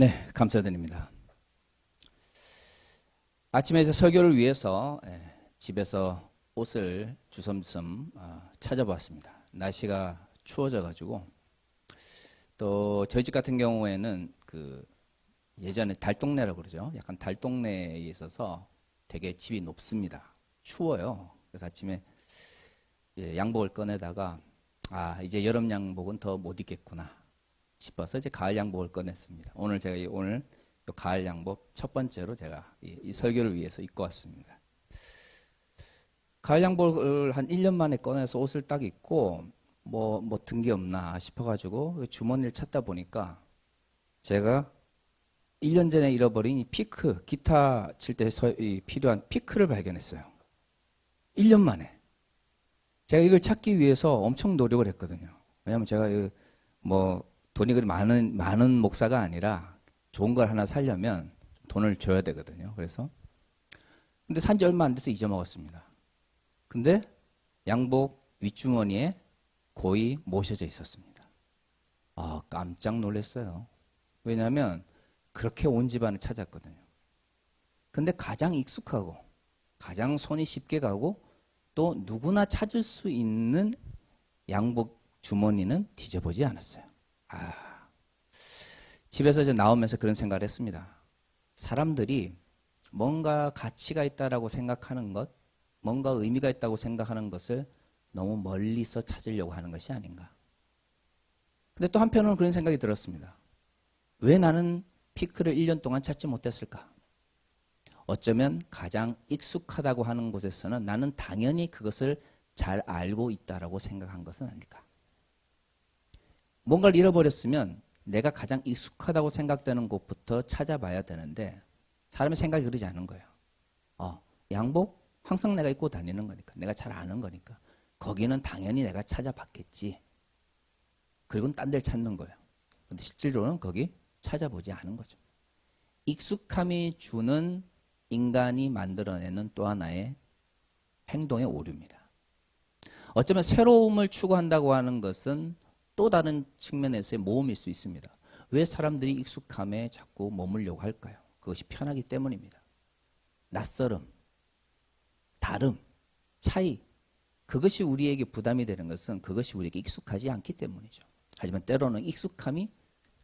네, 감사드립니다. 아침에 이제 설교를 위해서 예, 집에서 옷을 주섬주섬 아, 찾아봤습니다. 날씨가 추워져가지고 또 저희 집 같은 경우에는 그 예전에 달동네라고 그러죠. 약간 달동네에 있어서 되게 집이 높습니다. 추워요. 그래서 아침에 예, 양복을 꺼내다가 아 이제 여름 양복은 더 못 입겠구나 싶어서 이제 가을 양복을 꺼냈습니다. 오늘 제가 이- 오늘 이 가을 양복 첫 번째로 제가 이, 이 설교를 위해서 입고 왔습니다. 가을 양복을 한 1년 만에 꺼내서 옷을 딱 입고 뭐 뭐 든 게 없나 싶어가지고 그 주머니를 찾다 보니까 제가 1년 전에 잃어버린 이 피크 기타 칠 때 필요한 피크를 발견했어요. 1년 만에 제가 이걸 찾기 위해서 엄청 노력을 했거든요. 왜냐하면 제가 이뭐 돈이 그리 많은 많은 목사가 아니라 좋은 걸 하나 살려면 돈을 줘야 되거든요. 그래서 근데 산지 얼마 안 돼서 잊어먹었습니다. 근데 양복 윗주머니에 고이 모셔져 있었습니다. 아 깜짝 놀랐어요. 왜냐하면 그렇게 온 집안을 찾았거든요. 근데 가장 익숙하고 가장 손이 쉽게 가고 또 누구나 찾을 수 있는 양복 주머니는 뒤져보지 않았어요. 아, 집에서 이제 나오면서 그런 생각을 했습니다. 사람들이 뭔가 가치가 있다라고 생각하는 것, 뭔가 의미가 있다고 생각하는 것을 너무 멀리서 찾으려고 하는 것이 아닌가. 근데 또 한편으로는 그런 생각이 들었습니다. 왜 나는 피크를 1년 동안 찾지 못했을까? 어쩌면 가장 익숙하다고 하는 곳에서는 나는 당연히 그것을 잘 알고 있다라고 생각한 것은 아닐까. 뭔가를 잃어버렸으면 내가 가장 익숙하다고 생각되는 곳부터 찾아봐야 되는데 사람의 생각이 그러지 않은 거예요. 어, 양복 항상 내가 입고 다니는 거니까 내가 잘 아는 거니까 거기는 당연히 내가 찾아봤겠지. 그리고는 딴 데를 찾는 거예요. 근데 실제로는 거기 찾아보지 않은 거죠. 익숙함이 주는 인간이 만들어내는 또 하나의 행동의 오류입니다. 어쩌면 새로움을 추구한다고 하는 것은 또 다른 측면에서의 모험일 수 있습니다. 왜 사람들이 익숙함에 자꾸 머물려고 할까요? 그것이 편하기 때문입니다. 낯설음, 다름, 차이, 그것이 우리에게 부담이 되는 것은 그것이 우리에게 익숙하지 않기 때문이죠. 하지만 때로는 익숙함이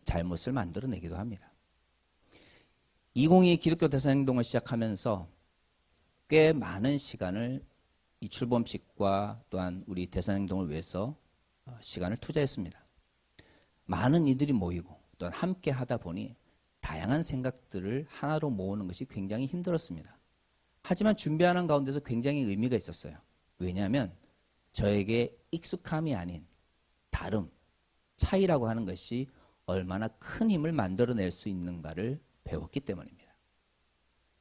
잘못을 만들어내기도 합니다. 2022 기독교 대사행동을 시작하면서 꽤 많은 시간을 이 출범식과 또한 우리 대사행동을 위해서 어, 시간을 투자했습니다. 많은 이들이 모이고 또한 함께 하다 보니 다양한 생각들을 하나로 모으는 것이 굉장히 힘들었습니다. 하지만 준비하는 가운데서 굉장히 의미가 있었어요. 왜냐하면 저에게 익숙함이 아닌 다름, 차이라고 하는 것이 얼마나 큰 힘을 만들어낼 수 있는가를 배웠기 때문입니다.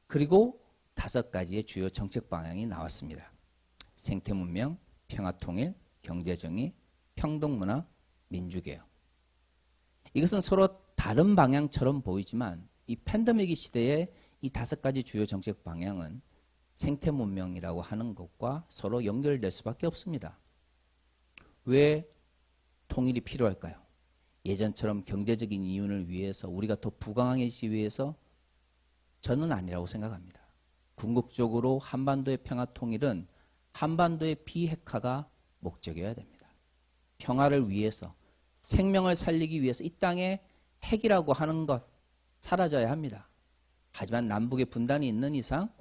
그리고 다섯 가지의 주요 정책 방향이 나왔습니다. 생태 문명, 평화 통일, 경제 정의, 평등문화, 민주개혁. 이것은 서로 다른 방향처럼 보이지만 이 팬데믹 시대에 이 다섯 가지 주요 정책 방향은 생태 문명이라고 하는 것과 서로 연결될 수밖에 없습니다. 왜 통일이 필요할까요? 예전처럼 경제적인 이윤을 위해서 우리가 더 부강하기 위해서 저는 아니라고 생각합니다. 궁극적으로 한반도의 평화 통일은 한반도의 비핵화가 목적이어야 됩니다. 평화를 위해서 생명을 살리기 위해서 이 땅에 핵이라고 하는 것 사라져야 합니다. 하지만 남북의 분단이 있는 이상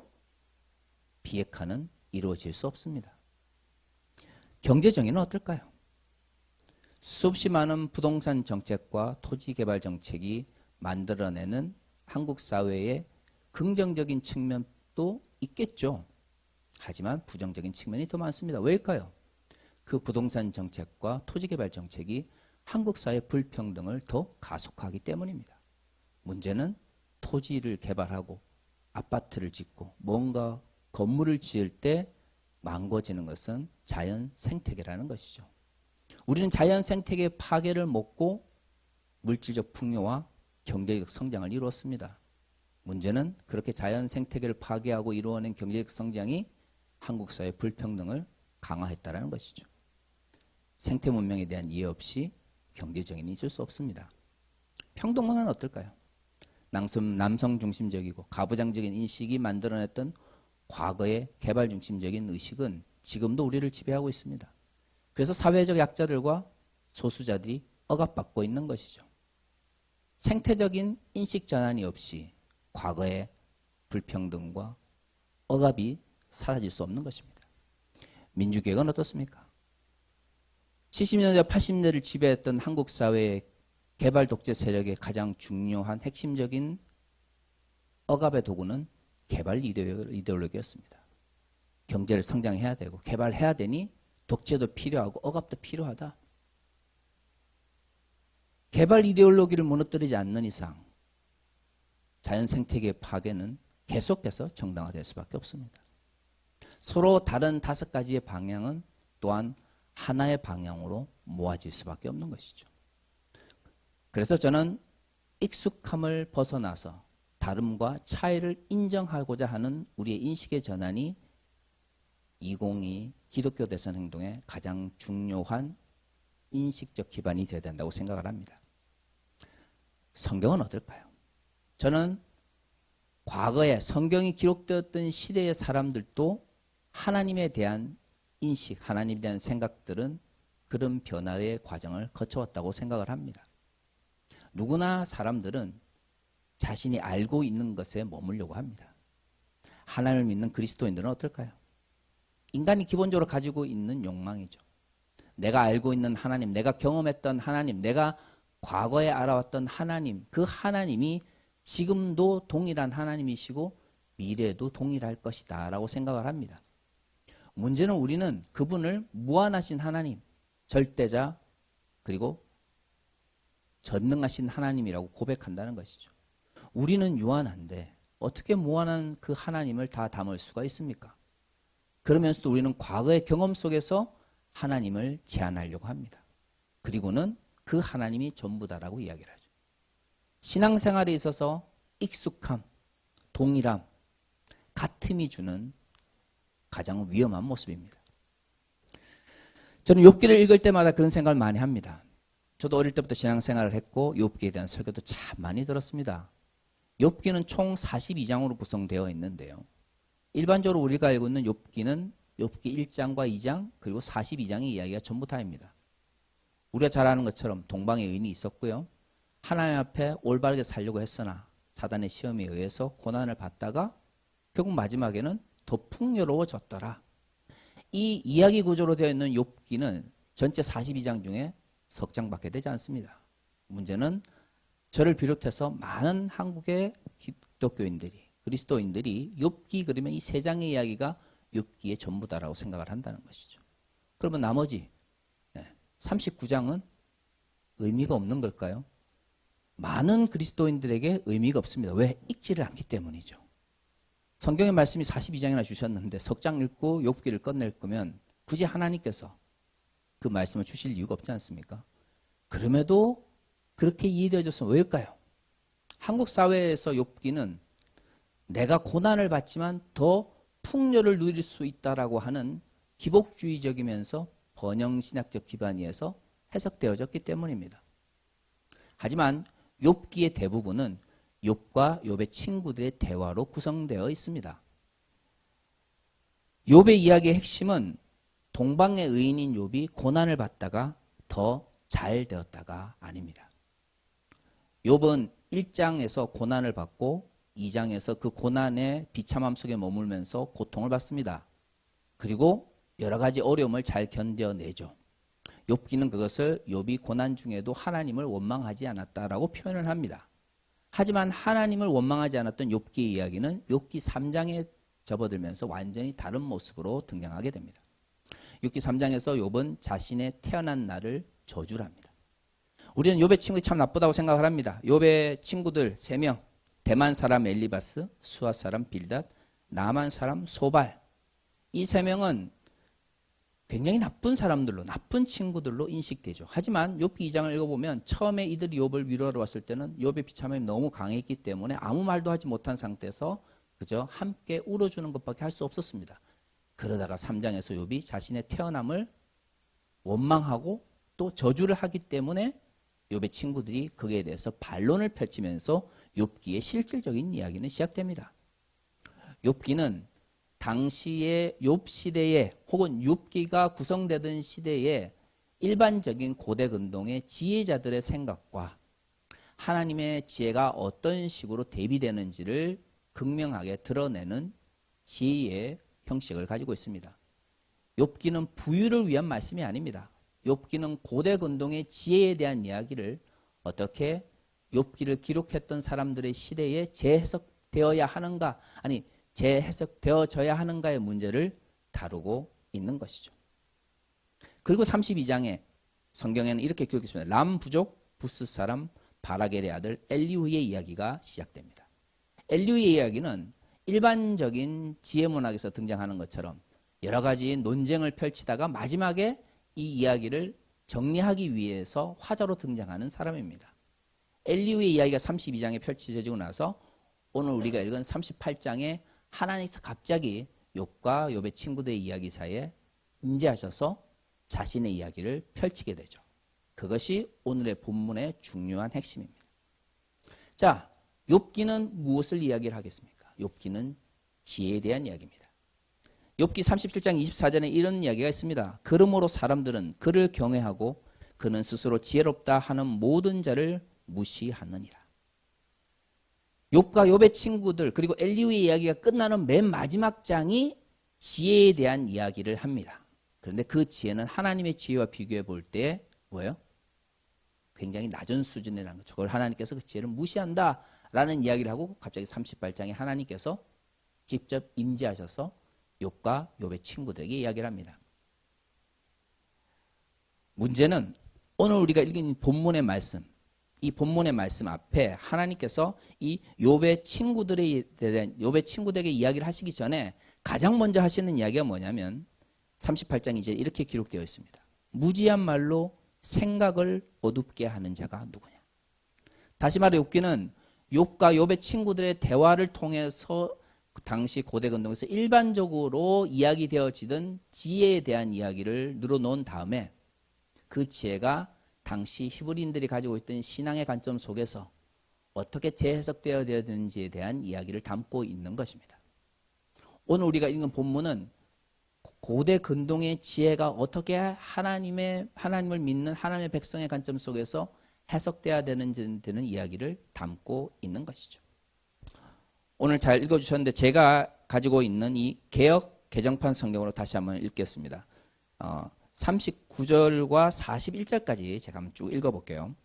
비핵화는 이루어질 수 없습니다. 경제 정의는 어떨까요? 수없이 많은 부동산 정책과 토지 개발 정책이 만들어내는 한국 사회의 긍정적인 측면도 있겠죠. 하지만 부정적인 측면이 더 많습니다. 왜일까요? 그 부동산 정책과 토지 개발 정책이 한국 사회 불평등을 더 가속화하기 때문입니다. 문제는 토지를 개발하고 아파트를 짓고 뭔가 건물을 지을 때 망궈지는 것은 자연 생태계라는 것이죠. 우리는 자연 생태계 파괴를 먹고 물질적 풍요와 경제적 성장을 이루었습니다. 문제는 그렇게 자연 생태계를 파괴하고 이루어낸 경제적 성장이 한국 사회 불평등을 강화했다라는 것이죠. 생태 문명에 대한 이해 없이 경제 정의는 있을 수 없습니다. 평등문화는 어떨까요? 남성, 남성 중심적이고 가부장적인 인식이 만들어냈던 과거의 개발 중심적인 의식은 지금도 우리를 지배하고 있습니다. 그래서 사회적 약자들과 소수자들이 억압받고 있는 것이죠. 생태적인 인식 전환이 없이 과거의 불평등과 억압이 사라질 수 없는 것입니다. 민주개혁은 어떻습니까? 70년대, 80년대를 지배했던 한국 사회의 개발 독재 세력의 가장 중요한 핵심적인 억압의 도구는 개발 이데올로기였습니다. 경제를 성장해야 되고 개발해야 되니 독재도 필요하고 억압도 필요하다. 개발 이데올로기를 무너뜨리지 않는 이상 자연 생태계 파괴는 계속해서 정당화될 수밖에 없습니다. 서로 다른 다섯 가지의 방향은 또한 하나의 방향으로 모아질 수밖에 없는 것이죠. 그래서 저는 익숙함을 벗어나서 다름과 차이를 인정하고자 하는 우리의 인식의 전환이 2022 기독교 대선 행동의 가장 중요한 인식적 기반이 되어야 된다고 생각을 합니다. 성경은 어떨까요? 저는 과거에 성경이 기록되었던 시대의 사람들도 하나님에 대한 인식, 하나님에 대한 생각들은 그런 변화의 과정을 거쳐왔다고 생각을 합니다. 누구나 사람들은 자신이 알고 있는 것에 머물려고 합니다. 하나님을 믿는 그리스도인들은 어떨까요? 인간이 기본적으로 가지고 있는 욕망이죠. 내가 알고 있는 하나님, 내가 경험했던 하나님, 내가 과거에 알아왔던 하나님, 그 하나님이 지금도 동일한 하나님이시고 미래에도 동일할 것이다 라고 생각을 합니다. 문제는 우리는 그분을 무한하신 하나님, 절대자, 그리고 전능하신 하나님이라고 고백한다는 것이죠. 우리는 유한한데 어떻게 무한한 그 하나님을 다 담을 수가 있습니까? 그러면서도 우리는 과거의 경험 속에서 하나님을 제안하려고 합니다. 그리고는 그 하나님이 전부다라고 이야기를 하죠. 신앙생활에 있어서 익숙함, 동일함, 같음이 주는 가장 위험한 모습입니다. 저는 욥기를 읽을 때마다 그런 생각을 많이 합니다. 저도 어릴 때부터 신앙생활을 했고 욥기에 대한 설교도 참 많이 들었습니다. 욥기는 총 42장으로 구성되어 있는데요. 일반적으로 우리가 알고 있는 욥기는 욥기 1장과 2장 그리고 42장의 이야기가 전부 다입니다. 우리가 잘 아는 것처럼 동방의 의인이 있었고요. 하나님 앞에 올바르게 살려고 했으나 사단의 시험에 의해서 고난을 받다가 결국 마지막에는 더 풍요로워졌더라. 이 이야기 구조로 되어 있는 욥기는 전체 42장 중에 석 장밖에 되지 않습니다. 문제는 저를 비롯해서 많은 한국의 기독교인들이 그리스도인들이 욥기 그러면 이 세 장의 이야기가 욥기의 전부다라고 생각을 한다는 것이죠. 그러면 나머지 39장은 의미가 없는 걸까요? 많은 그리스도인들에게 의미가 없습니다. 왜? 읽지를 않기 때문이죠. 성경의 말씀이 42장이나 주셨는데 석장 읽고 욥기를 끝낼 거면 굳이 하나님께서 그 말씀을 주실 이유가 없지 않습니까? 그럼에도 그렇게 이해되어졌으면 왜일까요? 한국 사회에서 욥기는 내가 고난을 받지만 더 풍요를 누릴 수 있다라고 하는 기복주의적이면서 번영 신학적 기반에서 해석되어졌기 때문입니다. 하지만 욥기의 대부분은 욥과 욥의 친구들의 대화로 구성되어 있습니다. 욥의 이야기의 핵심은 동방의 의인인 욥이 고난을 받다가 더 잘 되었다가 아닙니다. 욥은 1장에서 고난을 받고 2장에서 그 고난의 비참함 속에 머물면서 고통을 받습니다. 그리고 여러 가지 어려움을 잘 견뎌내죠. 욥기는 그것을 욥이 고난 중에도 하나님을 원망하지 않았다라고 표현을 합니다. 하지만 하나님을 원망하지 않았던 욥기의 이야기는 욥기 3장에 접어들면서 완전히 다른 모습으로 등장하게 됩니다. 욥기 3장에서 욥은 자신의 태어난 날을 저주를 합니다. 우리는 욥의 친구들이 참 나쁘다고 생각을 합니다. 욥의 친구들 3명, 대만 사람 엘리바스, 수아 사람 빌닷, 나만 사람 소발. 이 3명은 굉장히 나쁜 사람들로 나쁜 친구들로 인식되죠. 하지만 욥기 2장을 읽어보면 처음에 이들이 욥을 위로하러 왔을 때는 욥의 비참함이 너무 강했기 때문에 아무 말도 하지 못한 상태에서 그저 함께 울어주는 것밖에 할 수 없었습니다. 그러다가 3장에서 욥이 자신의 태어남을 원망하고 또 저주를 하기 때문에 욥의 친구들이 거기에 대해서 반론을 펼치면서 욥기의 실질적인 이야기는 시작됩니다. 욥기는 당시의 욥 시대에 혹은 욥기가 구성되던 시대에 일반적인 고대 근동의 지혜자들의 생각과 하나님의 지혜가 어떤 식으로 대비되는지를 극명하게 드러내는 지혜의 형식을 가지고 있습니다. 욥기는 부유를 위한 말씀이 아닙니다. 욥기는 고대 근동의 지혜에 대한 이야기를 어떻게 욥기를 기록했던 사람들의 시대에 재해석되어야 하는가 아니 재해석되어져야 하는가의 문제를 다루고 있는 것이죠. 그리고 32장에 성경에는 이렇게 기록했습니다. 람 부족 부스 사람 바라겔의 아들 엘리후의 이야기가 시작됩니다. 엘리후의 이야기는 일반적인 지혜 문학에서 등장하는 것처럼 여러 가지 논쟁을 펼치다가 마지막에 이 이야기를 정리하기 위해서 화자로 등장하는 사람입니다. 엘리후의 이야기가 32장에 펼쳐지고 나서 오늘 우리가 읽은 38장에 하나님께서 갑자기 욥과 욥의 친구들의 이야기 사이에 임재하셔서 자신의 이야기를 펼치게 되죠. 그것이 오늘의 본문의 중요한 핵심입니다. 자, 욥기는 무엇을 이야기를 하겠습니까? 욥기는 지혜에 대한 이야기입니다. 욥기 37장 24절에 이런 이야기가 있습니다. 그러므로 사람들은 그를 경외하고 그는 스스로 지혜롭다 하는 모든 자를 무시하느니라. 욥과 욥의 친구들 그리고 엘리우의 이야기가 끝나는 맨 마지막 장이 지혜에 대한 이야기를 합니다. 그런데 그 지혜는 하나님의 지혜와 비교해 볼 때 뭐예요? 굉장히 낮은 수준이라는 거죠. 그걸 하나님께서 그 지혜를 무시한다라는 이야기를 하고 갑자기 38장에 하나님께서 직접 임재하셔서 욥과 욥의 친구들에게 이야기를 합니다. 문제는 오늘 우리가 읽은 본문의 말씀, 이 본문의 말씀 앞에 하나님께서 이 욥의 친구들에 대한 욥의 친구들에게 이야기를 하시기 전에 가장 먼저 하시는 이야기가 뭐냐면 38장 이제 이렇게 기록되어 있습니다. 무지한 말로 생각을 어둡게 하는 자가 누구냐? 다시 말해 욥기는 욥과 욥의 친구들의 대화를 통해서 그 당시 고대 근동에서 일반적으로 이야기되어지던 지혜에 대한 이야기를 늘어놓은 다음에 그 지혜가 당시 히브리인들이 가지고 있던 신앙의 관점 속에서 어떻게 재해석되어야 되는지에 대한 이야기를 담고 있는 것입니다. 오늘 우리가 읽은 본문은 고대 근동의 지혜가 어떻게 하나님의 하나님을 믿는 하나님의 백성의 관점 속에서 해석돼야 되는지 되는 이야기를 담고 있는 것이죠. 오늘 잘 읽어주셨는데 제가 가지고 있는 이 개혁 개정판 성경으로 다시 한번 읽겠습니다. 어, 39절과 41절까지 제가 한번 쭉 읽어볼게요.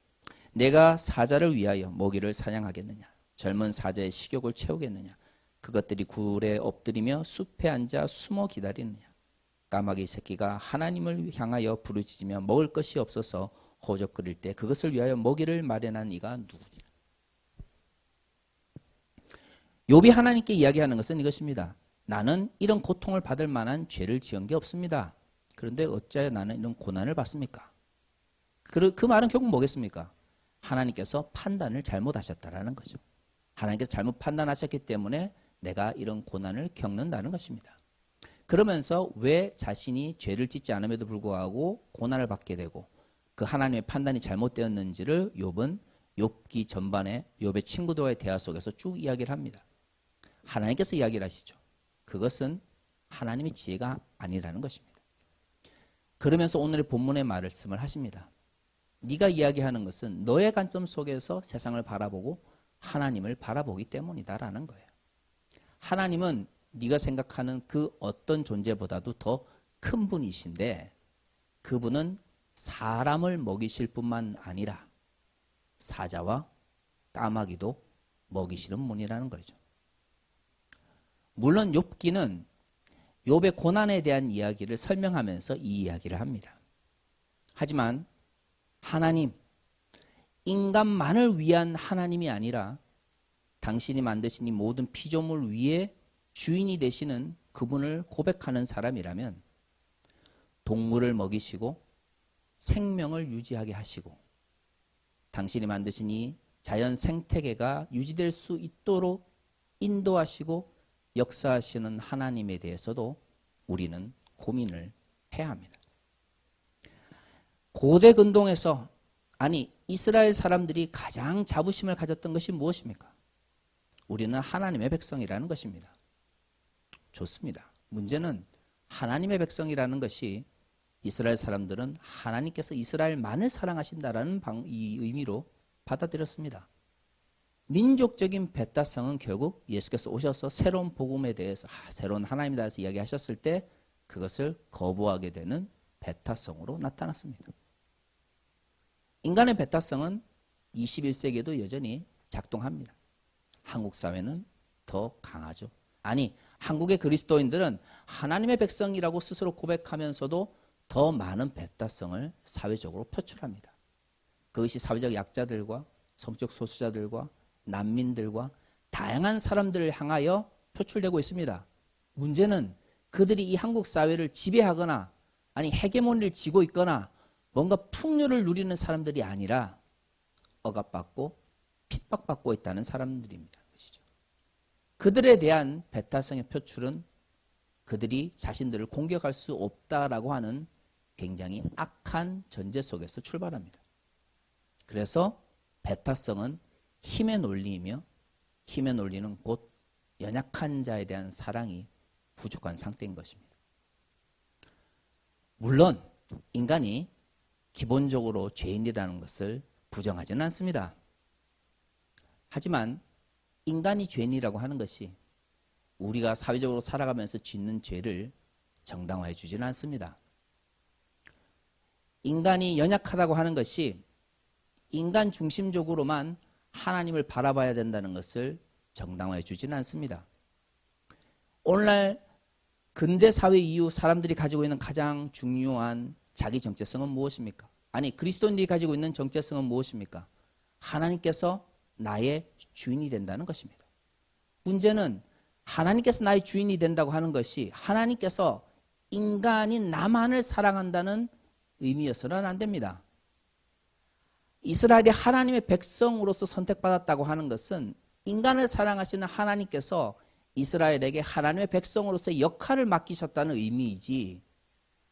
내가 사자를 위하여 모기를 사냥하겠느냐? 젊은 사자의 식욕을 채우겠느냐? 그것들이 굴에 엎드리며 숲에 앉아 숨어 기다리느냐? 까마귀 새끼가 하나님을 향하여 부르짖으며 먹을 것이 없어서 호적거릴 때 그것을 위하여 먹이를 마련한 이가 누구냐? 욥이 하나님께 이야기하는 것은 이것입니다. 나는 이런 고통을 받을 만한 죄를 지은 게 없습니다. 그런데 어찌하여 나는 이런 고난을 받습니까? 그, 그 말은 결국 뭐겠습니까? 하나님께서 판단을 잘못하셨다라는 거죠. 하나님께서 잘못 판단하셨기 때문에 내가 이런 고난을 겪는다는 것입니다. 그러면서 왜 자신이 죄를 짓지 않음에도 불구하고 고난을 받게 되고 그 하나님의 판단이 잘못되었는지를 욥은 욥기 전반에 욥의 친구들과의 대화 속에서 쭉 이야기를 합니다. 하나님께서 이야기를 하시죠. 그것은 하나님의 지혜가 아니라는 것입니다. 그러면서 오늘의 본문의 말씀을 하십니다. 네가 이야기하는 것은 너의 관점 속에서 세상을 바라보고 하나님을 바라보기 때문이다라는 거예요. 하나님은 네가 생각하는 그 어떤 존재보다도 더 큰 분이신데 그분은 사람을 먹이실 뿐만 아니라 사자와 까마귀도 먹이시는 분이라는 거죠. 물론 욥기는 욥의 고난에 대한 이야기를 설명하면서 이 이야기를 합니다. 하지만 하나님, 인간만을 위한 하나님이 아니라 당신이 만드신 이 모든 피조물 위에 주인이 되시는 그분을 고백하는 사람이라면 동물을 먹이시고 생명을 유지하게 하시고 당신이 만드신 이 자연 생태계가 유지될 수 있도록 인도하시고 역사하시는 하나님에 대해서도 우리는 고민을 해야 합니다. 고대 근동에서 아니 이스라엘 사람들이 가장 자부심을 가졌던 것이 무엇입니까? 우리는 하나님의 백성이라는 것입니다. 좋습니다. 문제는 하나님의 백성이라는 것이 이스라엘 사람들은 하나님께서 이스라엘만을 사랑하신다라는 방, 이 의미로 받아들였습니다. 민족적인 배타성은 결국 예수께서 오셔서 새로운 복음에 대해서 아, 새로운 하나님에 대해서 이야기하셨을 때 그것을 거부하게 되는 배타성으로 나타났습니다. 인간의 배타성은 21세기에도 여전히 작동합니다. 한국 사회는 더 강하죠. 아니, 한국의 그리스도인들은 하나님의 백성이라고 스스로 고백하면서도 더 많은 배타성을 사회적으로 표출합니다. 그것이 사회적 약자들과 성적 소수자들과 난민들과 다양한 사람들을 향하여 표출되고 있습니다. 문제는 그들이 이 한국 사회를 지배하거나 아니 헤게모니를 쥐고 있거나 뭔가 풍요를 누리는 사람들이 아니라 억압받고 핍박받고 있다는 사람들입니다. 것이죠. 그들에 대한 배타성의 표출은 그들이 자신들을 공격할 수 없다라고 하는 굉장히 악한 전제 속에서 출발합니다. 그래서 배타성은 힘의 논리이며 힘의 논리는 곧 연약한 자에 대한 사랑이 부족한 상태인 것입니다. 물론 인간이 기본적으로 죄인이라는 것을 부정하지는 않습니다. 하지만 인간이 죄인이라고 하는 것이 우리가 사회적으로 살아가면서 짓는 죄를 정당화해 주지는 않습니다. 인간이 연약하다고 하는 것이 인간 중심적으로만 하나님을 바라봐야 된다는 것을 정당화해 주지는 않습니다. 오늘날 근대 사회 이후 사람들이 가지고 있는 가장 중요한 자기 정체성은 무엇입니까? 아니 그리스도인들이 가지고 있는 정체성은 무엇입니까? 하나님께서 나의 주인이 된다는 것입니다. 문제는 하나님께서 나의 주인이 된다고 하는 것이 하나님께서 인간인 나만을 사랑한다는 의미여서는 안 됩니다. 이스라엘이 하나님의 백성으로서 선택받았다고 하는 것은 인간을 사랑하시는 하나님께서 이스라엘에게 하나님의 백성으로서의 역할을 맡기셨다는 의미이지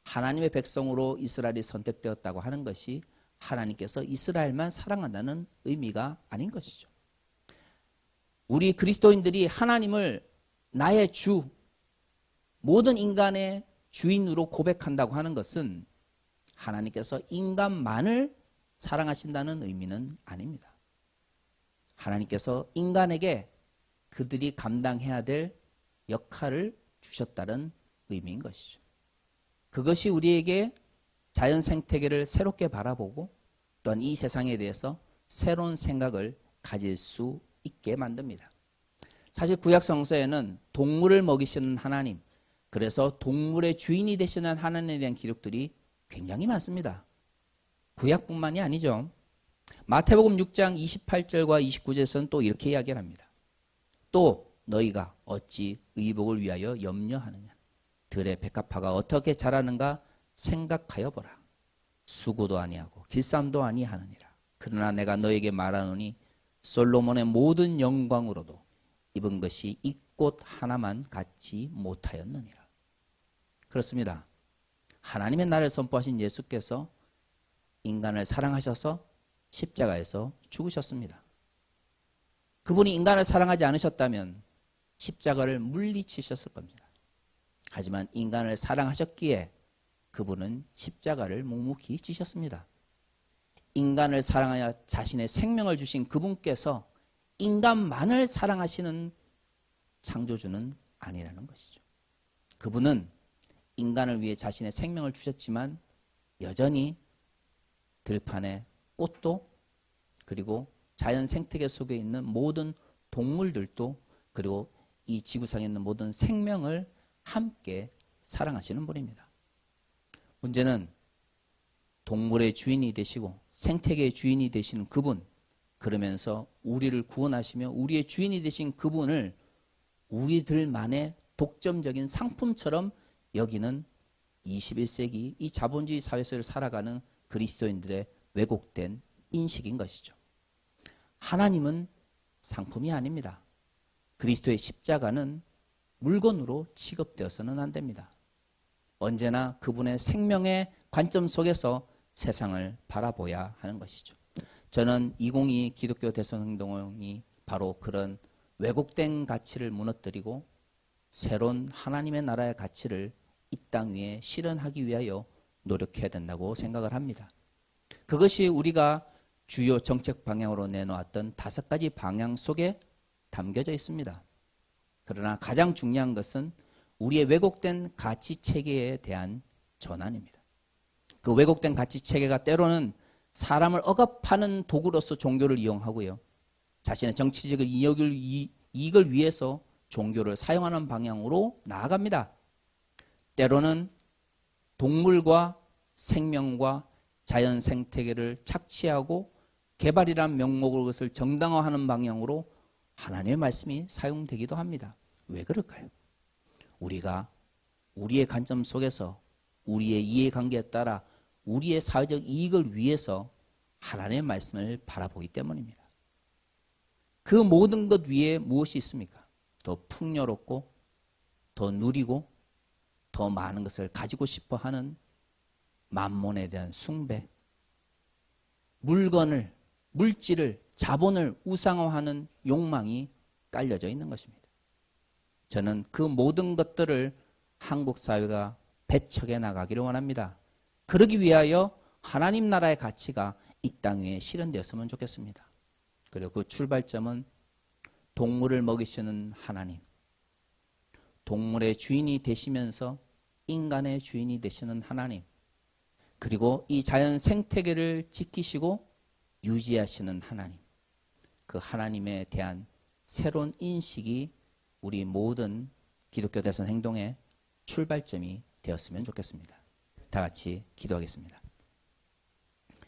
하나님의 백성으로 이스라엘이 선택되었다고 하는 것이 하나님께서 이스라엘만 사랑한다는 의미가 아닌 것이죠. 우리 그리스도인들이 하나님을 나의 주, 모든 인간의 주인으로 고백한다고 하는 것은 하나님께서 인간만을 사랑하신다는 의미는 아닙니다. 하나님께서 인간에게 그들이 감당해야 될 역할을 주셨다는 의미인 것이죠. 그것이 우리에게 자연 생태계를 새롭게 바라보고 또한 이 세상에 대해서 새로운 생각을 가질 수 있게 만듭니다. 사실 구약 성서에는 동물을 먹이시는 하나님, 그래서 동물의 주인이 되시는 하나님에 대한 기록들이 굉장히 많습니다. 구약뿐만이 아니죠. 마태복음 6장 28절과 29절에서는 또 이렇게 이야기를 합니다. 또 너희가 어찌 의복을 위하여 염려하느냐. 들의 백합화가 어떻게 자라는가 생각하여 보라. 수고도 아니하고 길쌈도 아니하느니라. 그러나 내가 너에게 말하노니 솔로몬의 모든 영광으로도 입은 것이 이 꽃 하나만 갖지 못하였느니라. 그렇습니다. 하나님의 나를 선포하신 예수께서 인간을 사랑하셔서 십자가에서 죽으셨습니다. 그분이 인간을 사랑하지 않으셨다면 십자가를 물리치셨을 겁니다. 하지만 인간을 사랑하셨기에 그분은 십자가를 묵묵히 지셨습니다. 인간을 사랑하여 자신의 생명을 주신 그분께서 인간만을 사랑하시는 창조주는 아니라는 것이죠. 그분은 인간을 위해 자신의 생명을 주셨지만 여전히 들판에 꽃도 그리고 자연 생태계 속에 있는 모든 동물들도 그리고 이 지구상에 있는 모든 생명을 함께 사랑하시는 분입니다. 문제는 동물의 주인이 되시고 생태계의 주인이 되시는 그분 그러면서 우리를 구원하시며 우리의 주인이 되신 그분을 우리들만의 독점적인 상품처럼 여기는 21세기 이 자본주의 사회 속에 살아가는 그리스도인들의 왜곡된 인식인 것이죠. 하나님은 상품이 아닙니다. 그리스도의 십자가는 물건으로 취급되어서는 안 됩니다. 언제나 그분의 생명의 관점 속에서 세상을 바라보야 하는 것이죠. 저는 2022 기독교 대선 행동이 바로 그런 왜곡된 가치를 무너뜨리고 새로운 하나님의 나라의 가치를 이 땅 위에 실현하기 위하여 노력해야 된다고 생각을 합니다. 그것이 우리가 주요 정책 방향으로 내놓았던 다섯 가지 방향 속에 담겨져 있습니다. 그러나 가장 중요한 것은 우리의 왜곡된 가치 체계에 대한 전환입니다. 그 왜곡된 가치 체계가 때로는 사람을 억압하는 도구로서 종교를 이용하고요. 자신의 정치적인 이익을, 이익을 위해서 종교를 사용하는 방향으로 나아갑니다. 때로는 동물과 생명과 자연 생태계를 착취하고 개발이란 명목으로 그것을 정당화하는 방향으로 하나님의 말씀이 사용되기도 합니다. 왜 그럴까요? 우리가 우리의 관점 속에서 우리의 이해관계에 따라 우리의 사회적 이익을 위해서 하나님의 말씀을 바라보기 때문입니다. 그 모든 것 위에 무엇이 있습니까? 더 풍요롭고 더 누리고 더 많은 것을 가지고 싶어 하는 만몬에 대한 숭배, 물건을, 물질을, 자본을 우상화하는 욕망이 깔려져 있는 것입니다. 저는 그 모든 것들을 한국 사회가 배척해 나가기를 원합니다. 그러기 위하여 하나님 나라의 가치가 이 땅 위에 실현되었으면 좋겠습니다. 그리고 그 출발점은 동물을 먹이시는 하나님, 동물의 주인이 되시면서 인간의 주인이 되시는 하나님, 그리고 이 자연 생태계를 지키시고 유지하시는 하나님, 그 하나님에 대한 새로운 인식이 우리 모든 기독교 대선 행동의 출발점이 되었으면 좋겠습니다. 다 같이 기도하겠습니다.